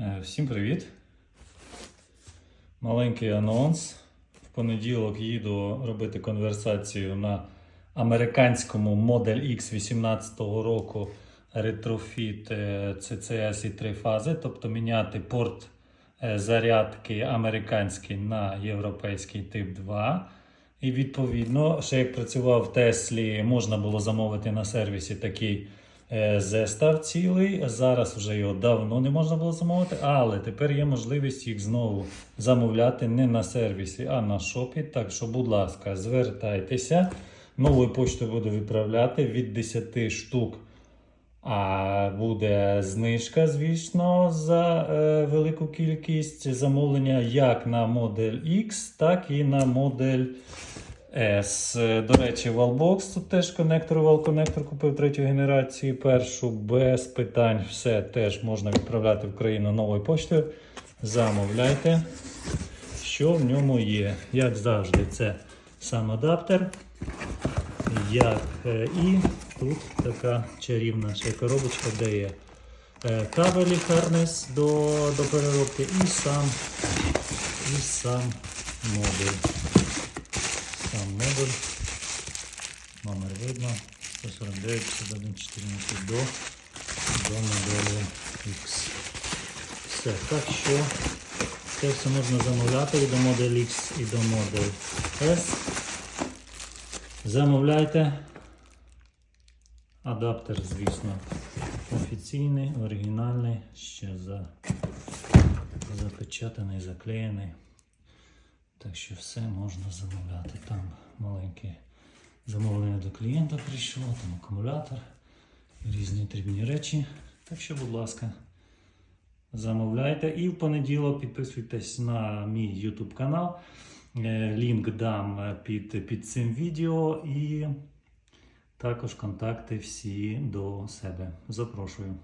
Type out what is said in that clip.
Е, Всім привіт! Маленький анонс. В понеділок їду робити конверсацію на американському Model X 18-го року ретрофіт е, CCS і три фази, тобто міняти порт е, зарядки американський на європейський тип 2. І відповідно, ще як працював в Теслі, можна було замовити на сервісі такий зестав цілий. Зараз вже його давно не можна було замовити, але тепер є можливість їх знову замовляти не на сервісі, а на шопі. Так що, будь ласка, звертайтеся. Новою поштою буду відправляти від 10 штук. А буде знижка, звісно, за е, велику кількість замовлення як на модель X, так і на модель S. До речі, Wallbox тут теж конектор, вал-конектор купив третю генерацію. Першу без питань. Все теж можна відправляти в країну новою поштою. Замовляйте, що в ньому є. Як завжди, це сам адаптер. Як е, і тут така чарівна ще коробочка, де є е, кабелі харнес до, до переробки і сам, і сам модуль. Сам модуль. Номер видно. 149 51 14 до, до моделі X. Все, так що це все можна замовляти і до модель X, і до модель S. Замовляйте. Адаптер, звісно, офіційний, оригінальний, ще за, запечатаний, заклеєний. Так що все можна замовляти. Там маленьке замовлення до клієнта прийшло, там акумулятор, різні дрібні речі. Так що, будь ласка, замовляйте. І в понеділок підписуйтесь на мій YouTube канал. Е, Лінк дам під, під цим відео і також контакти всі до себе. Запрошую.